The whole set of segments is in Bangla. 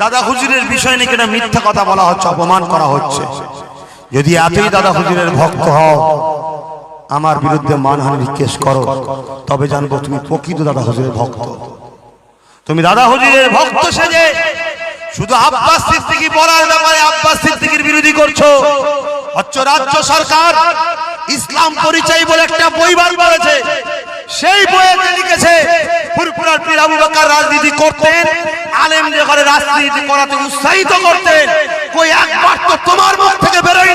দাদা হুজুরের বিষয় নাকি এটা মিথ্যা কথা বলা হচ্ছে, অপমান করা হচ্ছে? যদি এতই দাদা হুজুরের ভক্ত হও, আমার বিরুদ্ধে মানহানি কেস করো, তবে জানব তুমি প্রকৃত দাদা হুজুরের ভক্ত। তুমি দাদা হুজুরের ভক্ত সেজে শুধু আব্বাস সিদ্দিকি বলার ব্যাপারে আব্বাস সিদ্দিকির বিরোধী করছ। হচ্ছ রাজ্য সরকার ইসলাম পরিচয় বলে একটা বই বার করেছে, সেই বইয়ে লিখেছে ফুরফুরার পীর আবু বকর রাজনীতি করতেন ঘরে রাজনীতি করাতে উৎসাহিত করতেন। কই একবার তো তোমার মুখ থেকে বেরোয়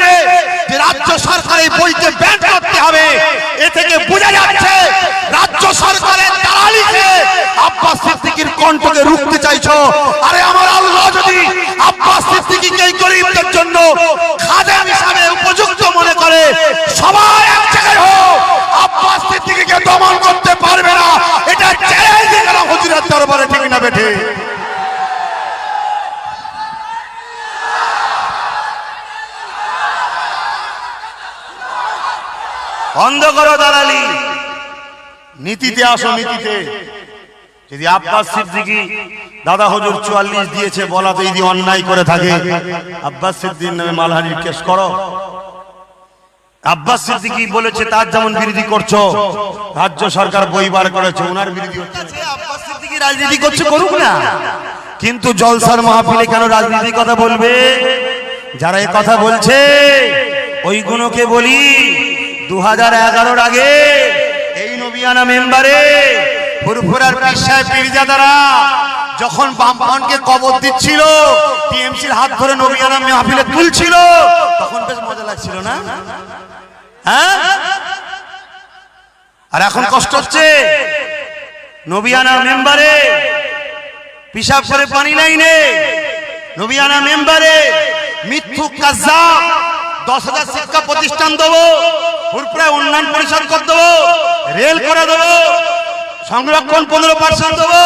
যে রাজ্য সরকার এই বইকে ব্যান করতে হবে। এ থেকে বোঝা যাচ্ছে, রাজ্য সরকারের দালালিকে আব্বাস কণ্ঠকে রুখতে আরে আমার আল্লাহ যদি আব্বাস এই গরিবদের জন্য খাদেম হিসাবে উপযুক্ত মনে করে, সবাই এক জায়গায় হোক, আব্বাস সিদ্দিকীকে দমন করতে পারবে না এটা চ্যালেঞ্জ দিয়ে গেলাম হুজুরের দরবারে ঠিক না বেঠে বন্ধ করো দালালি। নীতিতে আসো নীতিতে। যদি আব্বাস সিদ্দিকি দাদা হজুর চুয়াল্লিশ দিয়েছে বলা বলাতে যদি অন্যায় করে থাকে আব্বাস সিদ্দিক নামে মালহানির কেস করো। আব্বাস সিদ্দিকি বলেছে তার যেমন বিরোধী করছ রাজ্য সরকার বই বার করেছে ওনার বিরোধী হচ্ছে। আব্বাস সিদ্দিকি রাজনীতি করছে করুক না। কিন্তু জলসার মাহফিলে কেন রাজনীতির কথা বলবে? যারা এ কথা বলছে ওইগুলোকে বলি দু হাজার এগারোর আগে এই নবিয়ানা মেম্বারে ফুরফুরার পিসায় পীরজাদারা যখন বামপনকে কবর দিচ্ছিল, টিএমসির হাত ধরে নবিয়ানা মাহফিলে তুলছিল, তখন বেশ মজা লাগছিল না? হ্যাঁ? আর এখন কষ্ট হচ্ছে, নবিয়ানা মেম্বারে পিসাব করে পানি লাইনে, নবিয়ানা মেম্বারে মিথ্যুক কাজ্জাব, দশ হাজার শিক্ষা প্রতিষ্ঠান দেবো ফুরপুরায় উন্নয়ন পরিষদ করে দেবো, রেল করে দেবো, সংরক্ষণ পনেরো পার্সেন্ট দেবো,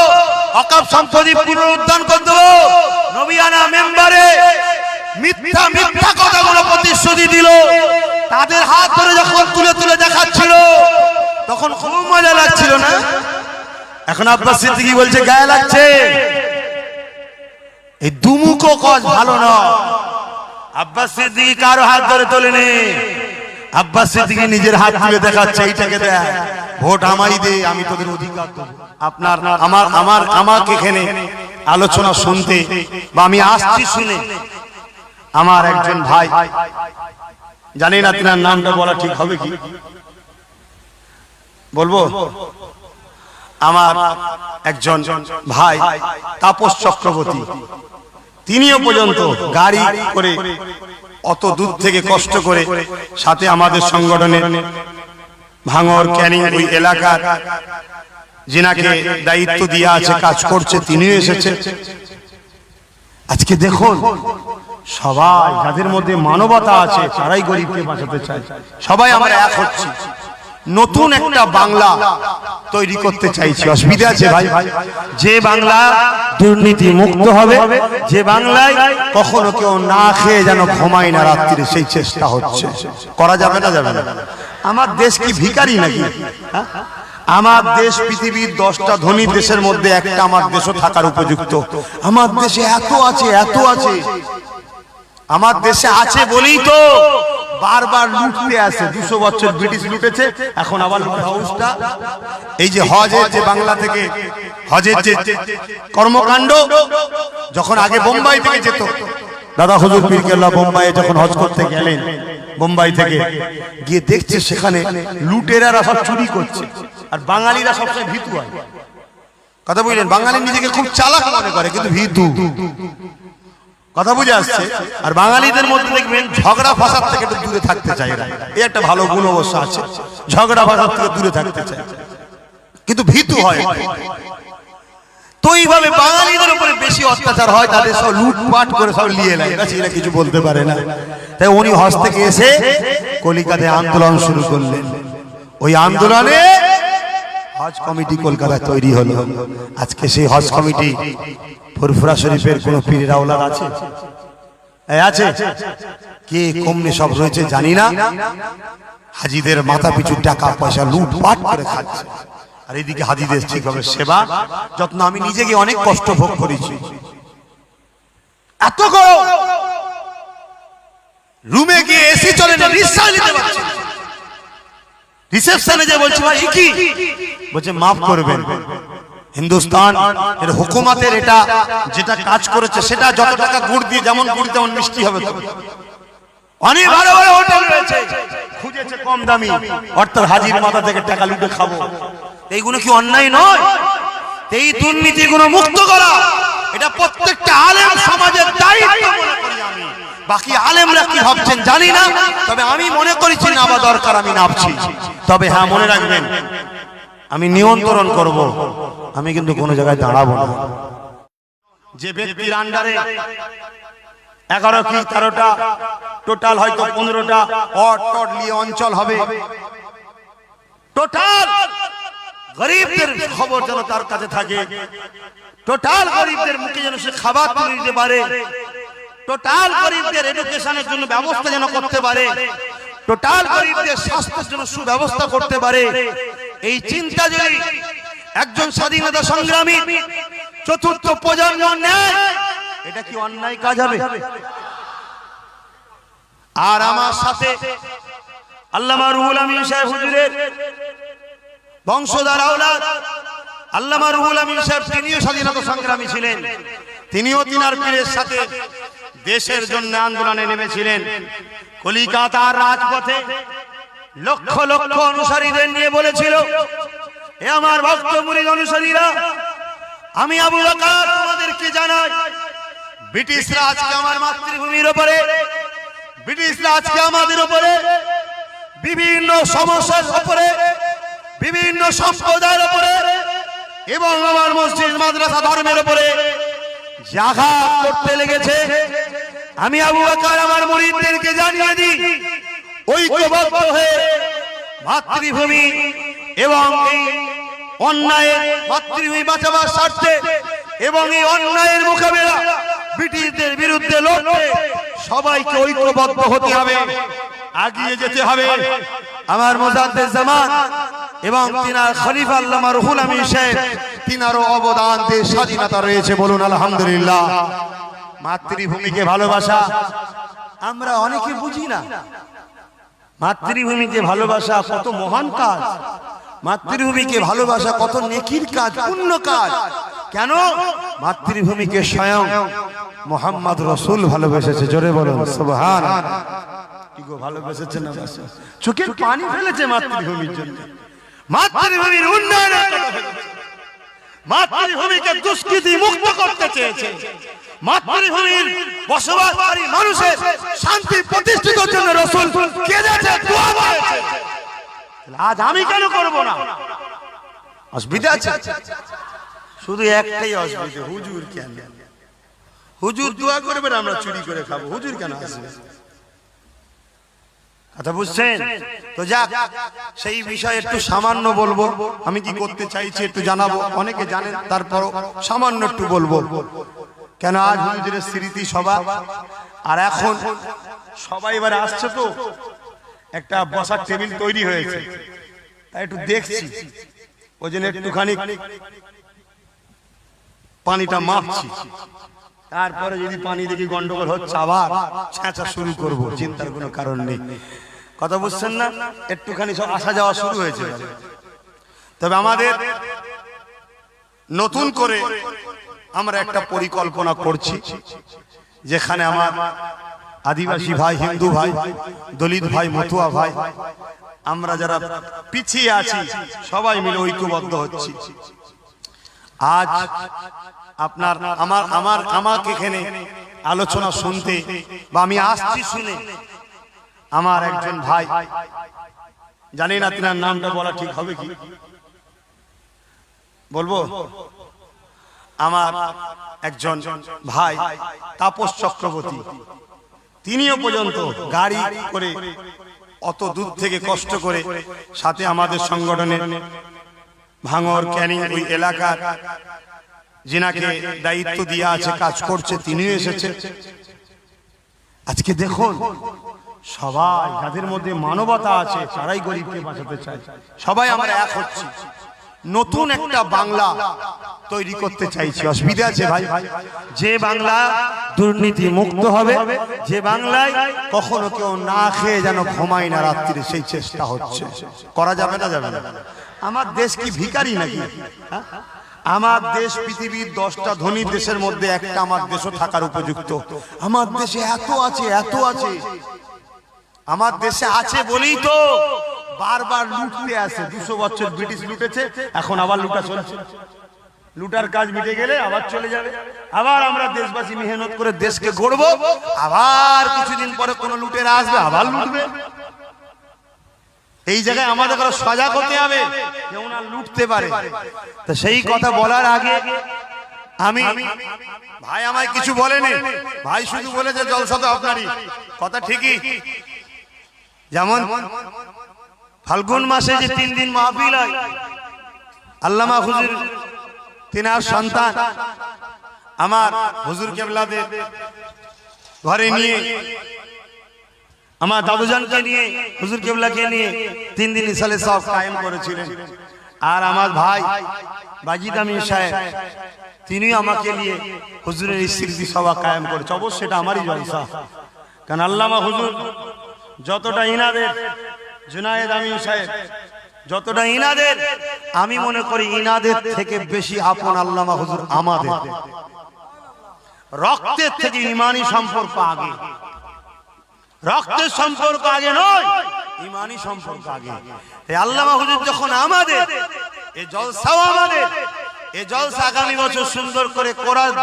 অকাপ সম্পত্তি পুনরুদ্ধার করে দেবো। নবিয়ানা মেম্বারে মিথ্যা মিথ্যা কথাগুলো প্রতিশ্রুতি দিল। তাদের হাত ধরে যখন তুলে তুলে দেখাচ্ছিল, তখন খুব মজা লাগছিল না? এখন আব্বাস সিদ্দিকী বলছে, গায়ে লাগছে। এই দুমুখো কজ ভালো না আব্বাস সিদ্দিকী কারও হাত ধরে তোলেনি। আব্বাস সিদ্দিকী নিজের হাত তুলে দেখাচ্ছে এইটাকে দেখ। ভোট আমাই দে আমি তোদের অধিকার আপনার আমার আমার আমাকে এখানে আলোচনা শুনতে বা আমি আসছি শুনে আমার একজন ভাই। জানি না তিনার নামটা বলা ঠিক হবে কি? বলব? আমার একজন ভাই তাপস চক্রবর্তী। তিনিও পর্যন্ত গাড়ি করে অত দূর থেকে কষ্ট করে সাথে আমাদের সংগঠনের ভাঙর ক্যানিং ওই এলাকার যিনাকে দায়িত্ব দিয়ে আছে কাজ করছে তিনিও এসেছে আজকে দেখুন সবাই যাদের মধ্যে মানবতা আছে তারাই গরিবকে বাঁচাতে চায়। সবাই আমরা এক হচ্ছি। নতুন একটা বাংলা তৈরি করতে চাইছি। অসুবিধা আছে ভাই? যে বাংলা দুর্নীতি মুক্ত হবে যে বাংলায় কখনো কেউ না খেয়ে যেন ঘুমায় না রাত্রিরে সেই চেষ্টা হচ্ছে। করা যাবে না যাবে না। আমার দেশ কি ভিখারি নাকি? হ্যাঁ? আমার দেশ পৃথিবীর দশটা ধনী দেশের মধ্যে একটা আমার দেশও থাকার উপযুক্ত। আমার দেশে এত আছে এত আছে। আমার দেশে আছে বলেই তো। বারবার লুটতে আসে। দুশো বছর ব্রিটিশ লুটেছে, এখন আবার হাউসটা। এই যে হজের যে বাংলা থেকে, হজের যে কর্মকাণ্ড, যখন আগে বোম্বাই থেকে যেত। দাদা হজুর পীর বোম্বাইয়ে যখন হজ করতে গেলেন, বোম্বাই থেকে, গিয়ে দেখছে সেখানে লুটেরারা সব চুরি করছে, আর বাঙালিরা সবসময় ভীতু হয়। কথা বুঝলেন বাঙালি নিজেকে খুব চালাক মনে করে, কিন্তু ভীতু। কথা বুঝে আসছে? আর বাঙালিদের মধ্যে দেখবেন ঝগড়া ফাসাদ থেকে একটু দূরে থাকতে চায় এরা। এই একটা ভালো গুণ অবশ্য আছে। ঝগড়া ফাসাদ থেকে দূরে থাকতে চায়। কিন্তু ভীতু হয়। তো এইভাবে বাঙালিদের উপরে বেশি অত্যাচার হয়, তাদের সব লুটপাট করে সব নিয়ে নেয়। এরা ছেলে কিছু বলতে পারে না। তাই উনি হজ থেকে এসে কলিকাতে আন্দোলন শুরু করলেন। ওই আন্দোলনে হজ কমিটি কলকাতায় তৈরি হলো। আজকে সেই হজ কমিটি ফুরফুরা শরীফের কোন পীরের আওলাদ আছে? আছে? কে কমনে সব রয়েছে জানি না। হাজিদের মাথা পিছু টাকা পয়সা লুটপাট করে খাচ্ছে। আর এদিকে হাজিদের ঠিকভাবে সেবা, যত্ন আমি নিজেকে অনেক কষ্ট ভোগ করেছি। এত গরম! রুমে গিয়ে এসি চলে না, নিঃশ্বাস নিতে পারছি রিসেপশনে যে বলছি, ভাই কি? বলছে, মাফ করবেন। হিন্দুস্তান, এর হুকুমাতের এটা যেটা কাজ করেছে, সেটা যত টাকা গুড় দিয়ে, যেমন গুড় তেমন মিষ্টি হবে অনেক ভালো ভালো হোটেল রয়েছে। খুঁজেছে কম দামি। অর্থাৎ হাজির মাথা থেকে টাকা লুটে খাব। এইগুলো কি অন্যায় নয়? এই দুর্নীতিগুলো মুক্ত করা। এটা প্রত্যেকটা আলেম সমাজের দায়িত্ব মনে করি আমি। বাকি আলেমরা কি ভাবছেন জানি না। তবে আমি মনে করেছি নাবা দরকার আমি নাবছি তবে হ্যাঁ মনে রাখবেন আমি নিয়ন্ত্রণ করব। আমি কিন্তু কোনো জায়গায় দাঁড়াবো না। যে ব্যক্তির আন্ডারে এগারো কি তেরোটা টোটাল হয়তো পনেরোটা অট টট নিয়ে অঞ্চল হবে। টোটাল গরিবদের খবর যেন তার কাছে থাকে। টোটাল গরিবদের মুখে যেন সে খাবার তুলে দিতে পারে। টোটাল গরিবদের এডুকেশনের জন্য ব্যবস্থা যেন করতে পারে। টোটাল গরিবদের স্বাস্থ্যের জন্য সুব্যবস্থা করতে পারে। এই চিন্তা যদি একজন স্বাধীনতা সংগ্রামী চতুর্থ প্রজন্ম নেয়, এটা কি অন্যায় কাজ হবে? আর আমার সাথে আল্লামা রুহুল আমিন সাহেব হুজুরের বংশধর আওলাদ আল্লামা রুহুল আমিন সাহেব, তিনিও স্বাধীনতা সংগ্রামী ছিলেন। তিনিও তিনার পীরের সাথে দেশের জন্য আন্দোলনে নেমেছিলেন। কলিকাতার রাজপথে লক্ষ লক্ষ অনুসারীদের নিয়ে বলেছিল, এ আমার ভক্ত মুরিদ অনুসারীরা, আমি আবু বকর তোমাদেরকে জানাই, ব্রিটিশরা আজকে আমার মাতৃভূমির উপরে ব্রিটিশরা আজকে আমাদের উপরে বিভিন্ন সমস্যার উপরে বিভিন্ন সম্প্রদায়ের উপরে এবং আমার মসজিদ, মাদ্রাসা, ধর্মের উপরে জাঘাত করতে লেগেছে, আমি আবু বকর আমার মুরিদদেরকে জানিয়ে দিই ঐক্যবদ্ধ হয়ে মাতৃভূমি এবং এই অন্যায় মাতৃভূমি বাঁচাবার স্বার্থে এবং এই অন্যায়ের মোকাবেলা ব্রিটিশদের বিরুদ্ধে লড়তে সবাইকে ঐক্যবদ্ধ হতে হবে, আগিয়ে যেতে হবে। আমার মোজাদ্দেদ জামান এবং তিনার খলিফা আল্লামা রুহুল আমিন সাহেব, তিনারও অবদান দেশ স্বাধীনতা রয়েছে বলুন, আলহামদুলিল্লাহ। মাতৃভূমিকে ভালোবাসা, আমরা অনেকে বুঝি না। মাতৃভূমিকে ভালোবাসা কত মহান কাজ। মাতৃভূমিকে ভালোবাসা কত নেকির কাজ, পুণ্য কাজ। কেন? মাতৃভূমিকে স্বয়ং মোহাম্মদ রসুল ভালোবেসেছে, জোরে বলো গো, ভালোবেসেছে না চোখের পানি ফেলেছে মাতৃভূমির জন্য। মাতৃভূমির ভেবেছে। মাতৃভূমিকে দুষ্কৃতি মুক্ত করতে চেয়েছে। মাতৃভূমির বসবাসকারী মানুষের শান্তি প্রতিষ্ঠিত জন্য রসুল কেঁদেছে আজ আমি কেন করব না? অসুবিধা আছে? শুধু একটাই অসুবিধা, হুজুর কেন? হুজুর দোয়া করবেন, আমরা চুরি করে খাব। হুজুর কেন আসবে? কথা বুঝছেন? তো যাক, সেই বিষয়ে একটু সামান্য বলব। আমি কি করতে চাইছি একটু জানাব? অনেকে জানেন তারপর সামান্য একটু বলব। কেন আজ হুজুরের স্মৃতি সভা আর এখন সবাই এবারে আসছে তো। একটা বসার টেবিল তৈরি হয়েছে। তাই একটু দেখছি। ওই জন্য একটুখানি পানিটা মাপছি। তারপরে যদি পানি দেখি গন্ডগোল হচ্ছে, আবার ছেঁচা শুরু করব। চিন্তার কোনো কারণ নেই। কথা বুঝছেন না? একটুখানি সব আসা যাওয়া শুরু হয়েছে। তবে আমাদের নতুন করে আমরা একটা পরিকল্পনা করছি, যেখানে আমার আদিবাসী ভাই, হিন্দু ভাই, দলিত ভাই, মতুয়া ভাই, আমরা যারা পিছিয়ে আছি, সবাই মিলে ঐক্যবদ্ধ হচ্ছি। আজ আপনার, আমার আমার, আমাকে এখানে আলোচনা শুনতে বা আমি আসছি শুনে আমার একজন ভাই। জানি না তিনার নামটা বলা ঠিক হবে কি? বলব? আমার একজন ভাই, তাপস চক্রবর্তী। তিনিও পর্যন্ত গাড়ি করে অত দূর থেকে কষ্ট করে সাথে আমাদের সংগঠনের ভাঙর, ক্যানিং ওই এলাকার যিনাকে দায়িত্ব দিয়ে আছে, কাজ করছে, তিনিও এসেছেন। আজকে দেখুন সবাই যাদের মধ্যে মানবতা আছে, তারাই গরিবকে বাঁচাতে চায়। সবাই আমরা এক হচ্ছি। নতুন একটা বাংলা তৈরি করতে চাইছি। অসুবিধা আছে ভাই? ভাই যে বাংলা দুর্নীতি মুক্ত হবে, যে বাংলায় কখনো কেউ না খেয়ে যেন ঘুমায় না রাত্রিরে, সেই চেষ্টা হচ্ছে। করা যাবে না যাবে না। আমার দেশ কি ভিকারি নাকি? হ্যাঁ? আমার দেশ পৃথিবীর দশটা ধনী দেশের মধ্যে একটা আমার দেশও থাকার উপযুক্ত। আমার দেশে এত আছে এত আছে। আমার দেশে আছে বলেই তো। বারবার লুটতে আসে। দুশো বছর ব্রিটিশ লুটেছে এখন আবার লুটা চলছে। লুটার কাজ মিটে গেলে আবার চলে যাবে। আবার আমরা দেশবাসী মেহনত করে দেশকে গড়বো। আবার কিছুদিন পরে কোনো লুটেরা আসবে আবার লুটবে। এই জায়গায় আমাদের কারও সজাগ হতে হবে। কেউ না লুটতে পারে। তো সেই কথা বলার আগে আমি ভাই আমায় কিছু বলেনি। ভাই শুধু বলেছে জলসা তো আপনারই। কথা ঠিকই। যেমন ফাল্গুন মাসে যে তিন দিন মাহফিল হয়, আল্লামা হুজুর, তিনার সন্তান, আমার হুজুর কেবলাদের ঘরে নিয়ে, আমার দাদুজানকে নিয়ে, হুজুর কেবলাকে নিয়ে তিন দিন ইসালে সব কায়েম করেছিলেন। আর আমার ভাই বাজিদ আমিন সাহেব তিনি আমাকে নিয়ে হুজুরের স্মৃতি সভা কায়েম করেছে। অবশ্য সেটা আমারই জলসা। কারণ আল্লামা হুজুর যতটা ইনাদের, জুনায়েদ আমিন সাহেব, যতটা ইনাদের, আমি মনে করি ইনাদের থেকে বেশি আপন আল্লামা হুজুর আমাদের। রক্তের থেকে ইমানি সম্পর্ক আগে। রক্তের সম্পর্ক আগে নয়, ইমানি সম্পর্ক আগে। আল্লামা হুজুর যখন আমাদের এই জলসাও আমাদের এই জলসা আগামী বছর সুন্দর করে করার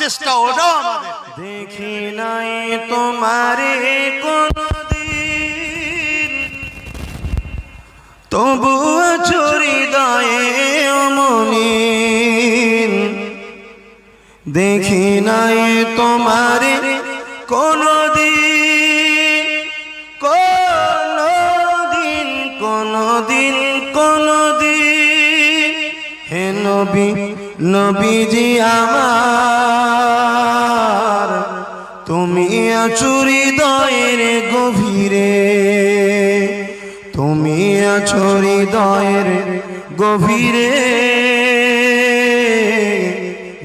চেষ্টা ওটাও আমাদের। দেখি নাই তোমারে কোনদিন তবু চুরি দয়ে দেখি নাই তোমারে কোনদিন কোনদিন কোনদিন কোনদিন। হে নবী, নবীজি আমার, তুমি আচুরি দয়ের গভীরে। তুমি আচুরি দয়ের গভীরে।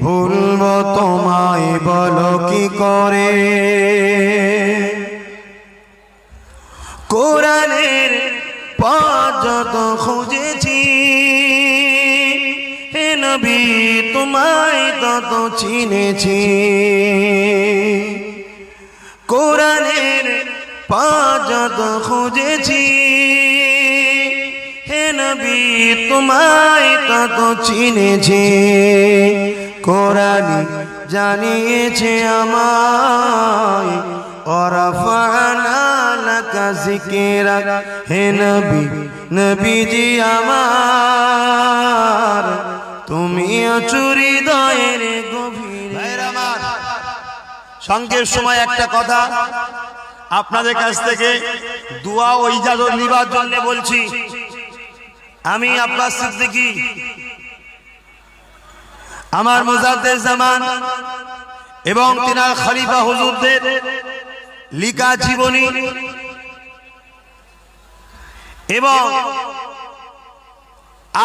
ভুলব তোমায় বলো কি করে? কোরআনের পথ যত খুঁজেছি, হে নবী তোমায় তত চিনেছি। কোরআনের পথ যত খুঁজেছি তোমায় তত চিনেছি কোরআন জানিয়েছে আমায় ওরফানা লাকা জিকিরাক হে নবী, নবীজি আমার তুমি চুরি দয়ের গভীর সঙ্গের সময় একটা কথা, আপনাদের কাছ থেকে দোয়া ও ইজাজত নিবার জন্য বলছি। আমি আব্বাস সিদ্দিকী। আমার মুজাদ্দের জামান এবং তিনার খলিফা হুজুরদের লিখা জীবনী এবং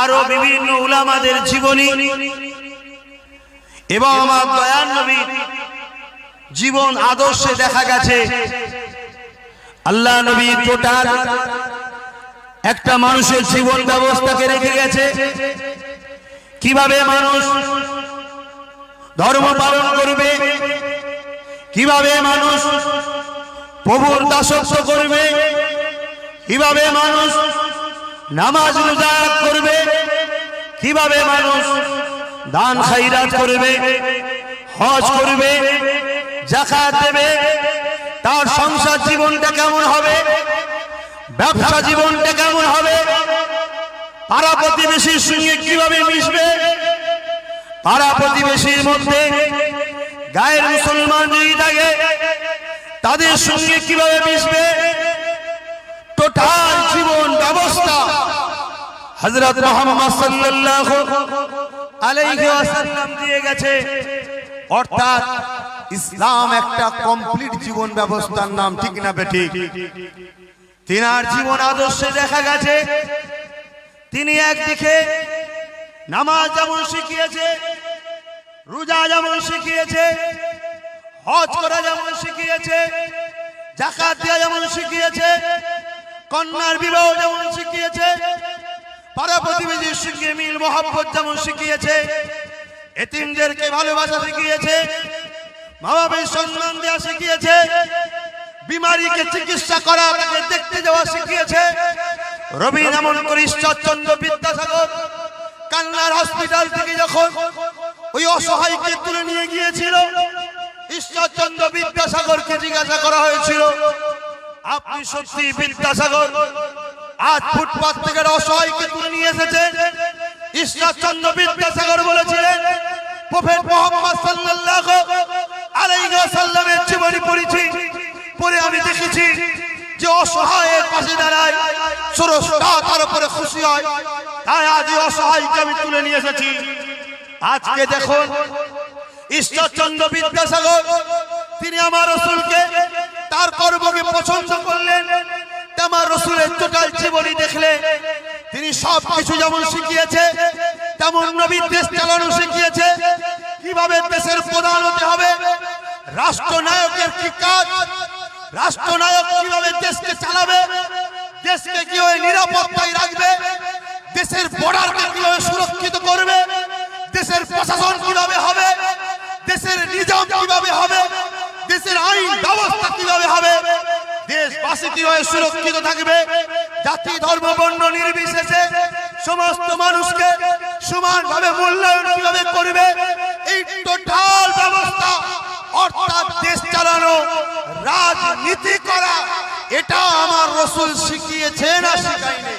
আরও বিভিন্ন উলামাদের জীবনী এবং আমার দয়ান নবী জীবন আদর্শে দেখা গেছে। আল্লাহ নবী টোটাল একটা মানুষের জীবন ব্যবস্থাকে রেখে গেছে। কীভাবে মানুষ ধর্ম পালন করবে? কীভাবে মানুষ প্রভুর দাসত্ব করবে? কীভাবে মানুষ নামাজ করবে? কীভাবে মানুষ দান খাইরাত করবে? হজ করবে? জাকাত দেবে? তার সংসার জীবনটা কেমন হবে? ব্যবসা জীবনটা কেমন হবে? পাড়া প্রতিবেশীর সঙ্গে কীভাবে মিশবে? পাড়া প্রতিবেশীর মধ্যে গায়ের মুসলমান যদি থাকে, তাদের সঙ্গে কীভাবে মিশবে? টোটাল জীবন ব্যবস্থা ওয়াসাল্লাম দিয়ে গেছে। অর্থাৎ ইসলাম একটা কমপ্লিট জীবন ব্যবস্থার নাম ঠিক না বেঠিক? তিনার জীবন আদর্শে দেখা গেছে। তিনি একদিকে নামাজ যেমন শিখিয়েছে, রোজা যেমন শিখিয়েছে, হজ করা যেমন শিখিয়েছে জাকাত দেওয়া যেমন শিখিয়েছে, কন্যার বিবাহ যেমন শিখিয়েছে পাড়া প্রতিবেশীর সঙ্গে মিল, মহাব্বত যেমন শিখিয়েছে, এতিমদেরকে ভালোবাসা শিখিয়েছে মা বাবার সম্মান দেওয়া শিখিয়েছে বিমারিকে চিকিৎসা করা তাকে দেখতে যাওয়া শিখিয়েছে। রবি এমন করে ঈশ্বরচন্দ্র বিদ্যাসাগর কান্নার হসপিটাল থেকে যখন ওই অসহায়কে তুলে নিয়ে গিয়েছিল, ঈশ্বরচন্দ্র বিদ্যাসাগরকে জিজ্ঞাসা করা হয়েছিল, আপনি সত্যি বিদ্যাসাগর? আজ ফুটপাথ থেকে অসহায়কে তুলে নিয়ে এসেছেন ঈশ্বরচন্দ্র বিদ্যাসাগর বলেছিলেন, প্রফেট মোহাম্মদ সাল্লাল্লাহু আলাইহি ওয়াসাল্লামের জীবনী পড়েছি। দেখেছি যে অসহায়ের পাশে দাঁড়ায় স্রষ্টা তার উপরে খুশি হয়। তাই আজ অসহায়কে আমি তুলে নিয়ে এসেছি। আজকে দেখুন ঈশ্বরচন্দ্র বিদ্যাসাগর, তিনি আমার রসুলকে তার কর্মকে পছন্দ করলেন, আমার রসুলের টোটাল জীবনী দেখলে তিনি সব কিছু যেমন শিখিয়েছে, তেমন নবীর দেশ চালানো শিখিয়েছে। কীভাবে দেশের প্রধান হতে হবে? রাষ্ট্রনায়কের কি কাজ? রাষ্ট্রনায়ক কীভাবে দেশকে চালাবে? দেশকে কীভাবে নিরাপত্তায় রাখবে? দেশের বর্ডারকে কীভাবে সুরক্ষিত করবে? দেশের প্রশাসন কীভাবে হবে? দেশের নিজাম কীভাবে হবে? দেশের আইন ব্যবস্থা কীভাবে হবে? দেশবাসী কীভাবে সুরক্ষিত থাকবে? জাতি, ধর্ম, বর্ণ নির্বিশেষে সমস্ত মানুষকে সমানভাবে মূল্যায়ন কীভাবে করবে? এই টোটাল চালানো রাজনীতি করা এটা আমার রসুল শিখিয়েছে না শিখাইনি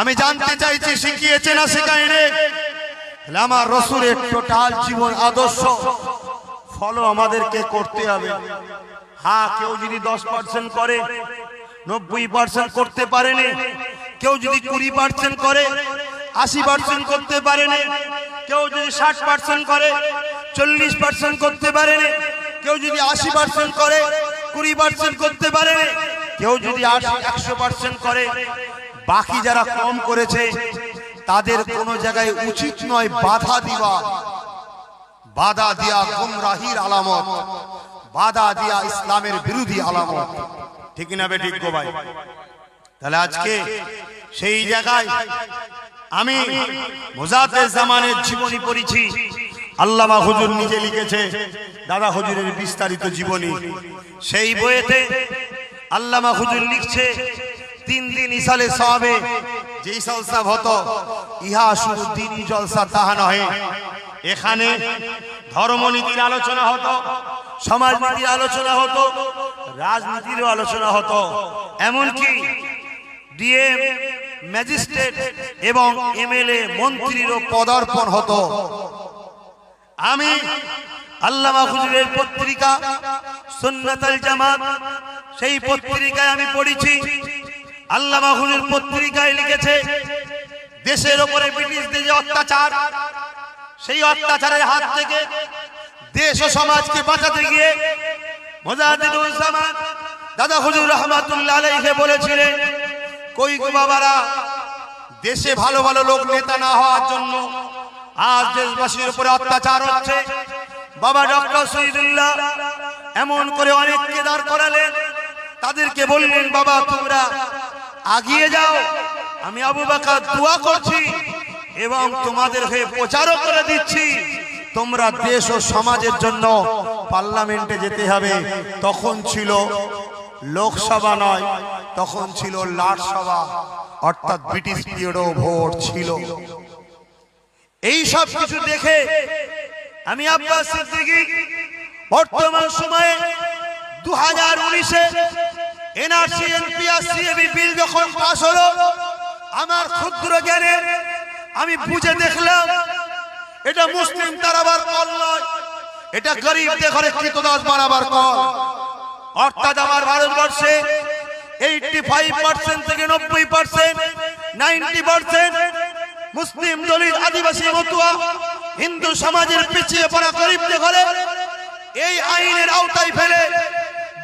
আমি জানতে চাইছি শিখিয়েছে না শিখাইনি আমার রসুলের টোটাল জীবন আদর্শ ফলো আমাদেরকে করতে হবে। হ্যাঁ কেউ যদি দশ পার্সেন্ট করে, নব্বই পার্সেন্ট করতে পারেনি, কেউ যদি কুড়ি পার্সেন্ট করে, আশি পার্সেন্ট করতে পারেনি, কেউ যদি ষাট পার্সেন্ট করে, চল্লিশ পার্সেন্ট করতে পারেনি কেউ যদি আশি পার্সেন্ট করে, কুড়ি পার্সেন্ট করতে পারে, কেউ যদি একশো পার্সেন্ট করে, বাকি যারা কম করেছে, তাদের কোনো জায়গায় উচিত নয় বাধা দিবা বাধা দিয়া গুমরাহির আলামত। বাধা দিয়া ইসলামের বিরোধী আলামত। ঠিক না বে ঠিক গো ভাই? তাহলে আজকে সেই জায়গায় আমি মুজাতে জামানের জীবনী পড়েছি। আল্লামা হুজুর নিজে লিখেছে, দাদা হুজুরের বিস্তারিত জীবনী। সেই বইয়েতে আল্লামা হুজুর লিখছে, তিন দিন ইসালে সবে যে জলসা হত, ইহা শুধু দিনই জলসা, তাহা নহে। এখানে ধর্মনীতির আলোচনা হতো, সমাজনীতির আলোচনা হতো, রাজনীতিরও আলোচনা হতো। এমনকি ডিএম, ম্যাজিস্ট্রেট এবং এমএলএ মন্ত্রীরও পদার্পণ হতো। আমি আল্লামা হুজুরের পত্রিকা সুন্নাতাল জামাত, সেই পত্রিকায় আমি পড়েছি। আল্লামা হুজুর পত্রিকায় লিখেছে, দেশের ওপরে ব্রিটিশদের যে অত্যাচার, সেই অত্যাচারের হাত থেকে দেশ ও সমাজকে বাঁচাতে গিয়ে মোজাহিদুল জামান দাদা হুজুর রহমাতুল্লাহ আলাইহি বলেছিলেন, কই গো বাবারা, দেশে ভালো ভালো লোক নেতা না হওয়ার জন্য আজ দেশবাসীর উপরে অত্যাচার হচ্ছে। বাবা ডক্টর শহীদুল্লাহ এমন করে অনেককে দাঁড় করালেন। তাদেরকে বললেন, বাবা, তোমরা আগিয়ে যাও। আমি আবু বাকা দোয়া করছি এবং তোমাদের হয়ে প্রচারও করে দিচ্ছি। তোমরা দেশ ও সমাজের জন্য পার্লামেন্টে যেতে হবে। তখন ছিল লোকসভা নয়, তখন ছিল লাটসভা, অর্থাৎ ব্রিটিশ পিরিয়ডও ভোট ছিল। এই সব কিছু দেখে আমি আব্বাস সিদ্দিকী বর্তমান সময়ে দু হাজার উনিশে এনআরসি এনপিআর সিএবি বিল যখন পাশ হলো, আমার ক্ষুদ্র জ্ঞানে আমি বুঝে দেখলাম, এটা মুসলিম তারাবার কল নয়, এটা গরিবদের ঘরে কৃতদাস বানাবার কল। অর্থাৎ আমার ভারতবর্ষে এইটটি ফাইভ পার্সেন্ট থেকে নব্বই পার্সেন্ট, নাইনটি পার্সেন্ট মুসলিম দলিত আদিবাসী মতুয়া হিন্দু সমাজের পিছিয়ে পড়া গরিবদের ঘরে এই আইনের আওতায় ফেলে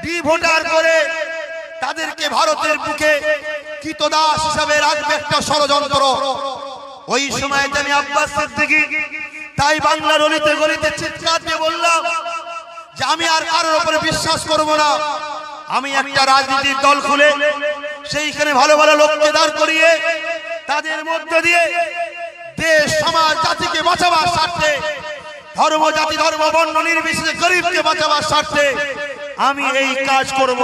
ডি ভোটার করে তাদেরকে ভারতের বুকে কৃতদাস হিসাবে রাখবে একটা ষড়যন্ত্র। ওই সময় আমি আব্বাস সিদ্দিকী, তাই বাংলার অলিতে গলিতে চিৎকার দিয়ে বললাম যে আমি আর কারোর উপরে বিশ্বাস করব না। আমি একটা রাজনীতির দল খুলে সেইখানে ভালো ভালো লোককে দাঁড় করিয়ে তাদের মধ্য দিয়ে দেশ, সমাজ, জাতিকে বাঁচাবার স্বার্থে, ধর্ম, জাতি, ধর্ম, বর্ণ, নির্বিশেষে গরিবকে বাঁচাবার স্বার্থে আমি এই কাজ করব।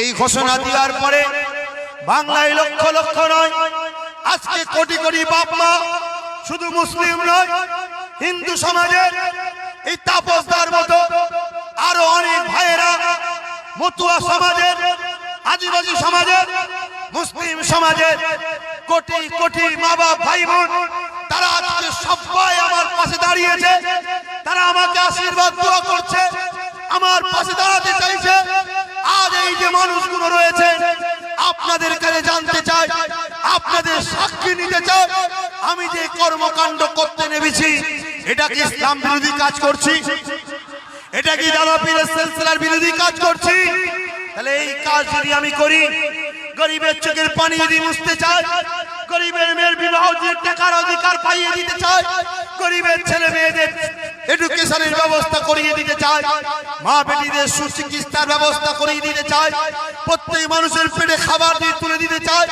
এই ঘোষণা দেওয়ার পরে বাংলায় লক্ষ লক্ষ নয়, আজকে কোটি কোটি বাপ মা শুধু মুসলিম নয়, হিন্দু সমাজের এই তাপসদার মতো আরও অনেক ভাইয়েরা মতুয়া সমাজের, আদিবাসী সমাজের, মুসলিম সমাজের কোটি কোটি মা বাপ ভাই বোন তারা আজকে সবাই আমার পাশে দাঁড়িয়েছে। তারা আমাকে আশীর্বাদ দোয়া করছে, আমার পাশে দাঁড়াতে চাইছে। আজ এই যে মানুষগুলো রয়েছে, আপনাদের কাছে জানতে চাই, আপনাদের সাক্ষী নিতে চাই। আমি যে কর্মকাণ্ড করতে নেমেছি, এটা কি ইসলাম বিরোধী কাজ করছি? এটা কি দাদা পীরের সিলসিলার বিরোধী কাজ করছি? তাহলে এই কাজ যদি আমি করি গরিবের চোখের পানি যদি মুছতে চায়, গরিবের মেয়ের বিবাহ টাকার অধিকার পাইয়ে দিতে চায়, গরিবের ছেলে মেয়েদের এডুকেশনের ব্যবস্থা করিয়ে দিতে চায়, মা বেটিদের সুচিকিৎসার ব্যবস্থা করিয়ে দিতে চায়, প্রত্যেক মানুষের পেটে খাবার দিয়ে তুলে দিতে চায়,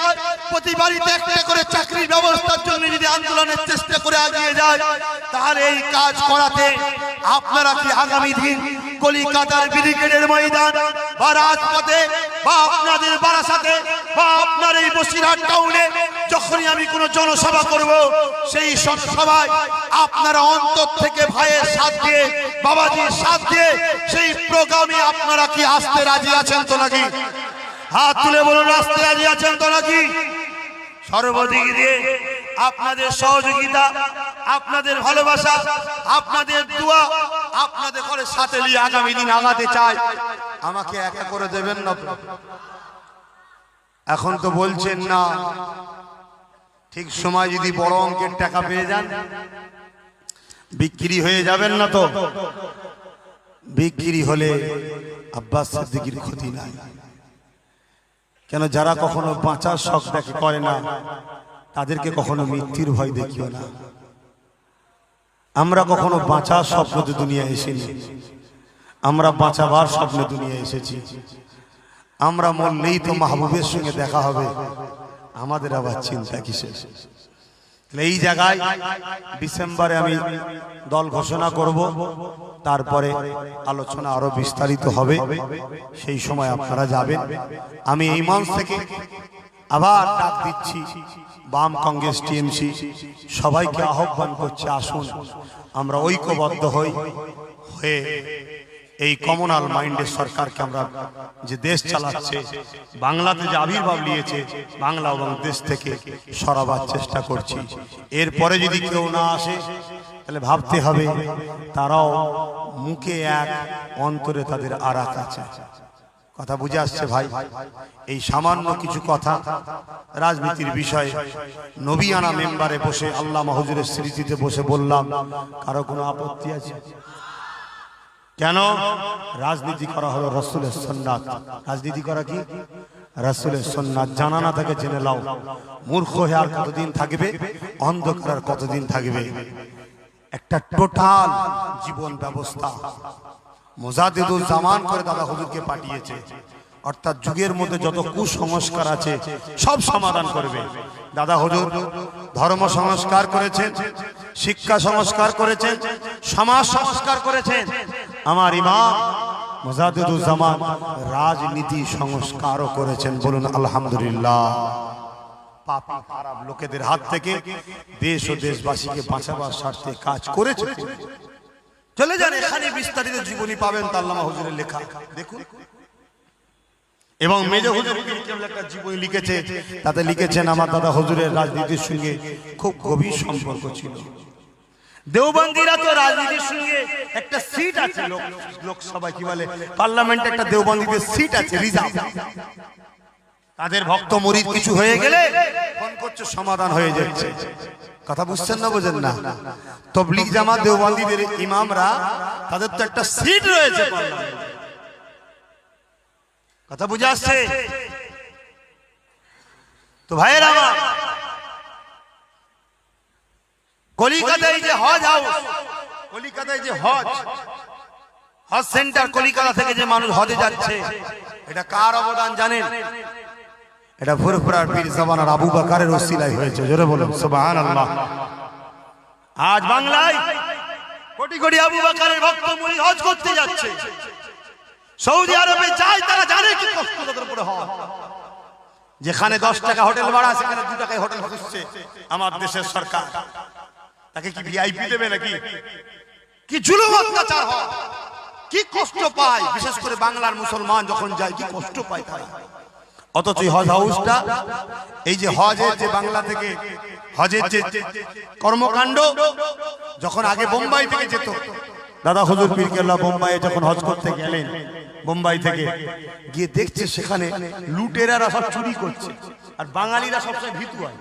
প্রতি বাড়িতে একটা করে চাকরির ব্যবস্থার জন্য যদি আন্দোলনের চেষ্টা করে এগিয়ে যায়, তাহলে এই কাজ করাতে আপনারা কি আগামী দিন কলিকাতার ব্রিগেডের ময়দান বা রাজপথে, বা আপনাদের বারাসাতে, বা আপনার এই বসিরহাট টাউনে যখনই আমি কোনো জনসভা করব, সেই সভায় আপনারা অন্তর থেকে ভাইয়ের সাথ দিয়ে, বাবাজির সাথ দিয়ে সেই প্রোগ্রামে আপনারা কি আসতে রাজি আছেন তো নাকি? হাত তুলে বলুন, আসতে রাজি আছেন তো নাকি? সর্বদিক দিয়ে আপনাদের সহযোগিতা, আপনাদের ভালোবাসা, আপনাদের দোয়া, আপনাদের করে সাথে নিয়ে আগামী দিন আগাতে চাই। আমাকে একা করে দেবেন না। এখন তো বলছেন না, ঠিক সময় যদি বড় অঙ্কের টাকা পেয়ে যান, বিক্রি হয়ে যাবেন না তো। বিক্রি হলে আব্বাস সিদ্দিকির ক্ষতি নাই। কেন যারা কখনো বাঁচার শখ দেখে করে না তাদেরকে কখনো মৃত্যুর ভয় দেখিও না। আমরা কখনো বাঁচার স্বপ্ন দুনিয়া এসেছি। আমরা বাঁচাবার স্বপ্ন দুনিয়া এসেছি। আমরা মরলেই তো মাহবুবের সঙ্গে দেখা হবে। আমাদের আবার চিন্তা কিসের? এই জায়গায় ডিসেম্বরে আমি দল ঘোষণা করব। তারপরে আলোচনা আরও বিস্তারিত হবে। সেই সময় আপনারা যাবেন। আমি এই মঞ্চ থেকে আবার ডাক দিচ্ছি। বাম কংগ্রেস টিএমসি, সবাইকে আহ্বান করছে, আসুন, আমরা ঐক্যবদ্ধ হই, হয়ে এই কমনাল মাইন্ডের সরকারকে আমরা যে দেশ চালাচ্ছে, বাংলাতে যে আবির্ভাব নিয়েছে, বাংলা এবং দেশ থেকে সরাবার চেষ্টা করছি। এরপরে যদি কেউ না আসে, তাহলে ভাবতে হবে তারাও মুখে এক, অন্তরে তাদের আর আছে। কথা বুঝে আসছে ভাই। এই সামান্য কিছু কথা রাজনীতির বিষয়ে নবিয়ানা মেম্বারে বসে আল্লাহ মাহুজুরের স্মৃতিতে বসে বললাম, কারও কোনো আপত্তি আছে? কেন? রাজনীতি করা হলো রসুলের সন্ন্যাত রাজনীতি করা কি? রসুলের সন্ন্যাত জানা না থাকে জেনে লাও মূর্খ হয়ে আর কতদিন থাকবে? অন্ধকার আর কতদিন থাকবে? একটা টোটাল জীবন ব্যবস্থা। মোজাদিদুল জামান করে দাদা হুজুরকে পাঠিয়েছে। অর্থাৎ যুগের মধ্যে যত কুসংস্কার আছে সব সমাধান করবে। দাদা হুজুর ধর্ম সংস্কার করেছেন শিক্ষা সংস্কার করেছেন সমাজ সংস্কার করেছেন। আমার ইমাম মোজাদিদুল জামান রাজনীতি সংস্কারও করেছেন বলুন আলহামদুলিল্লাহ। পাপি খারাপ লোকেদের হাত থেকে দেশ ও দেশবাসীকে বাঁচাবার স্বার্থে কাজ করেছে। চলে যান এখানে বিস্তারিত জীবনী পাবেন তাল্লামা হুজুরের লেখা। দেখুন। এবং মেজ হুজুর একটা জীবনী লিখেছে তাতে লিখেছেন আমার দাদা হুজুরের রাজনীতির সঙ্গে খুব গভীর সম্পর্ক ছিল। দেওবন্দিরা তো রাজনীতির সঙ্গে একটা সিট আছে লোক- লোকসভা কি বলে? পার্লামেন্টে একটা দেওবন্দিদের সিট আছে রিজার্ভ তাদের ভক্ত মরিদ কিছু হয়ে গেলে ফোন করছে সমাধান হয়ে যাচ্ছে। কথা বুঝছেন না বোঝেন না। তবলিগ জামাত দেওবন্দিদের ইমামরা তাদের তো একটা সিট রয়েছে কথা বুঝে আসছে? তো ভাইয়ের আমার কলিকাতায় যে হজ হাউস কলিকাতায় যে হজ হজ সেন্টার কলিকাতা থেকে যে মানুষ হজে যাচ্ছে এটা কার অবদান জানেন? এটা ফুরফুরার পীর জামানার আবু বাকারের ওসিলাই হয়েছে, জোরে বলুন, সুবহানাল্লাহ। আজ বাংলায় কোটি কোটি আবু বাকারের ভক্ত মুড়ি হজ করতে যাচ্ছে। সৌদি আরবে যায়, তারা জানে কি কষ্ট তাদের উপরে হয়। যেখানে দশ টাকা হোটেল ভাড়া, সেখানে দু টাকায় হোটেল খুঁজছে আমার দেশের সরকার। তাকে কি ভিআইপি দেবে নাকি? কি জুলুম অত্যাচার হয়? কি কষ্ট পায়? বিশেষ করে বাংলার মুসলমান যখন যায়, কি কষ্ট পায় তারা? অথচ হজ হাউসটা, এই যে হজের যে বাংলা থেকে হজের যে কর্মকাণ্ড, যখন আগে বোম্বাই থেকে যেত। দাদা হুজুর পীর কেল্লা বোম্বাইয়ে যখন হজ করতে গেলেন, বোম্বাই থেকে গিয়ে দেখছে সেখানে লুটেরারা সব চুরি করছে, আর বাঙালিরা সবসময় ভীতু হয়।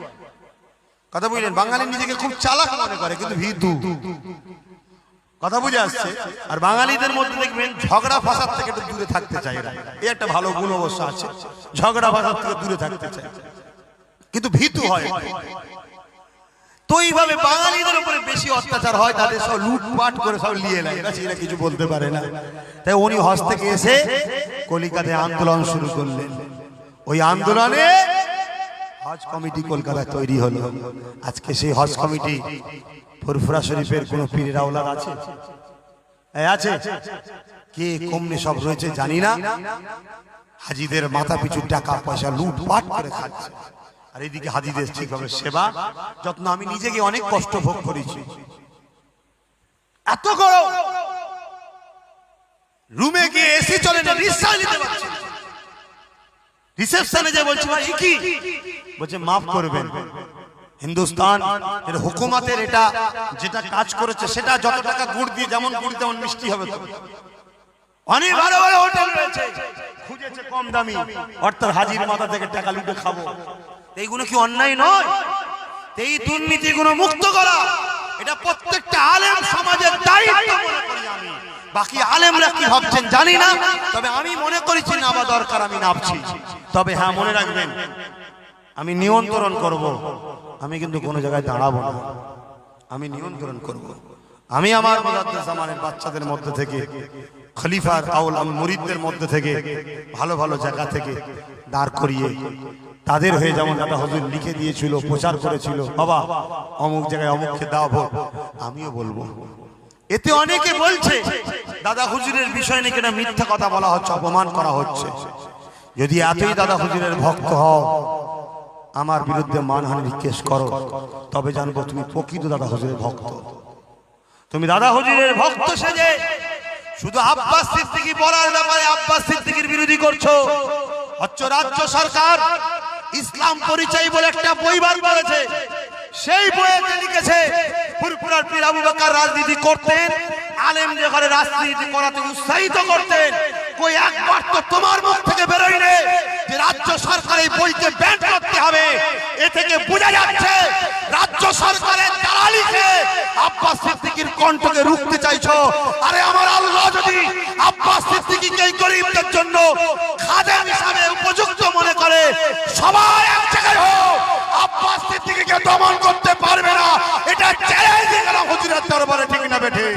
কথা বুঝলেন বাঙালি নিজেকে খুব চালাক মনে করে, কিন্তু ভীতু। কথা বুঝে আসছে? আর বাঙালিদের মধ্যে দেখবেন ঝগড়া ফাসাদ থেকে একটু দূরে থাকতে চায় এরা। এই একটা ভালো গুণ অবশ্য আছে। ঝগড়া ফাসাদ থেকে দূরে থাকতে চায়। কিন্তু ভীতু হয়। তো এইভাবে বাঙালিদের উপরে বেশি অত্যাচার হয়, তাদের সব লুটপাট করে সব নিয়ে নেয়। এরা সেটা কিছু বলতে পারে না। তাই উনি হজ থেকে এসে কলিকাতায় আন্দোলন শুরু করলেন। ওই আন্দোলনে হজ কমিটি কলকাতায় তৈরি হলো। আজকে সেই হজ কমিটি ফুরফুরা শরীফের কোন পীরের আওলাদ আছে? আছে? কে কমনে সব রয়েছে জানি না। হাজিদের মাথা পিছু টাকা পয়সা লুটপাট করে খাচ্ছে। আর এদিকে হাজিদের ঠিকভাবে সেবা, যত্ন আমি নিজেকে অনেক কষ্ট ভোগ করেছি। এত গরম! রুমে গিয়ে এসি চলে না, নিঃশ্বাস নিতে পারছি। রিসেপশনে যে বলছি, ভাই কি? বলছে, মাফ করবেন। হিন্দুস্তান, এর হুকুমাতের এটা যেটা কাজ করেছে, সেটা যত টাকা গুড় দিয়ে, যেমন গুড় তেমন মিষ্টি হবে অনেক ভালো ভালো হোটেল রয়েছে। খুঁজেছে কম দামি। অর্থাৎ হাজির মাথা থেকে টাকা লুটে খাব। এইগুলো কি অন্যায় নয়? এই দুর্নীতিগুলো মুক্ত করা, এটা প্রত্যেকটা আলেম সমাজের দায়িত্ব মনে করি আমি। বাকি আলেমরা কি ভাবছেন জানি না, তবে আমি মনে করেছি নাবা দরকার, আমি নাবছি তবে হ্যাঁ মনে রাখবেন, আমি নিয়ন্ত্রণ করব। আমি কিন্তু কোনো জায়গায় দাঁড়াবো না। আমি নিয়ন্ত্রণ করব। আমি আমার মুজাদ্দেদ জামানের বাচ্চাদের মধ্যে থেকে, খলিফার আউল আমি মুরিদদের মধ্যে থেকে, ভালো ভালো জায়গা থেকে দাঁড় করিয়ে তাদের হয়ে যেমন দাদা হজুর লিখে দিয়েছিল, প্রচার করেছিল, বাবা, অমুক জায়গায় অমুককে দাও ভোট, আমিও বলব। এতে অনেকে বলছে, দাদা হুজুরের বিষয় নাকি না মিথ্যা কথা বলা হচ্ছে, অপমান করা হচ্ছে। যদি এতই দাদা হুজুরের ভক্ত হও আমার বিরুদ্ধে মানহানির কেস করো। তবে জানব তুমি প্রকৃত দাদা হুজুরের ভক্ত। তুমি দাদা হুজুরের ভক্ত সেজে শুধু আব্বাস সিদ্দিকি বলার ব্যাপারে আব্বাস সিদ্দিকির বিরোধী করছ। হচ্ছে রাজ্য সরকার ইসলাম পরিচয় বলে একটা বই বার করেছে সেই বইতে লিখেছে, ফুরফুরার পীর আবু বকর রাজনীতি করতেন, আলেমদের ঘরে রাজনীতি করাতে উৎসাহিত করতেন। কই একবার তো তোমার মুখ থেকে বেরোয় নে যে রাজ্য সরকার এই বইকে ব্যান করতে হবে। এ থেকে বোঝা যাচ্ছে, রাজ্য সরকারের দালালিকে আব্বাস সিদ্দিকীর কণ্ঠকে রুখতে চাইছো। আরে আমার আল্লাহ যদি আব্বাস সিদ্দিকীকে এই গরিবদের জন্য খাদেম হিসাবে উপযুক্ত মনে করে, সবাই এক জায়গায় হোক, আব্বাস সিদ্দিকীকে দমন করতে পারবে না। এটা চ্যালেঞ্জ গেল হুজুরের দরবারে, ঠিক না বেঠে?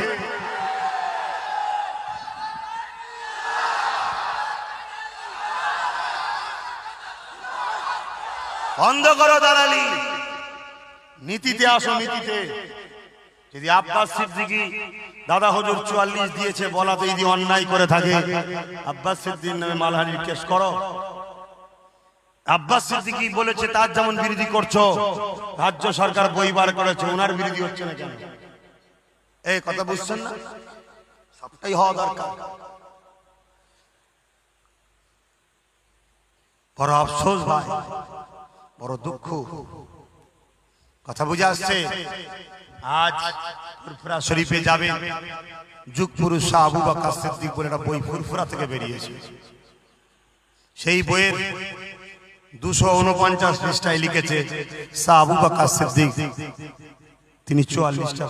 বন্ধ করো দালালি। নীতিতে আসো নীতিতে। যদি আব্বাস সিদ্দিকি দাদা হুজুর চুয়াল্লিশ দিয়েছে, বলাতে যদি অন্যায় করে থাকে, আব্বাস সিদ্দিক নামে মালহানির কেস করো। আব্বাস সিদ্দিকি বলেছে, তার যেমন বিরোধী করছ, রাজ্য সরকার বই বার করেছে, ওনার বিরোধী হচ্ছে না কেন? এই কথা বুঝছেন না? সবটাই হওয়া দরকার। বড় আফসোস ভাই। বড় দুঃখ। কথা বুঝে আসছে? আজ ফুরফুরা শরীফে যাবেন যুগ পুরুষ শাহ আবু বাক্কা সিদ্দিক বলে একটা বই ফুরফুরা থেকে বেরিয়েছে। সেই বইয়ের দুশো উনপঞ্চাশ পৃষ্ঠায় লিখেছে শাহ আবু বাক্কা সিদ্দিক। তিনি চুয়াল্লিশটা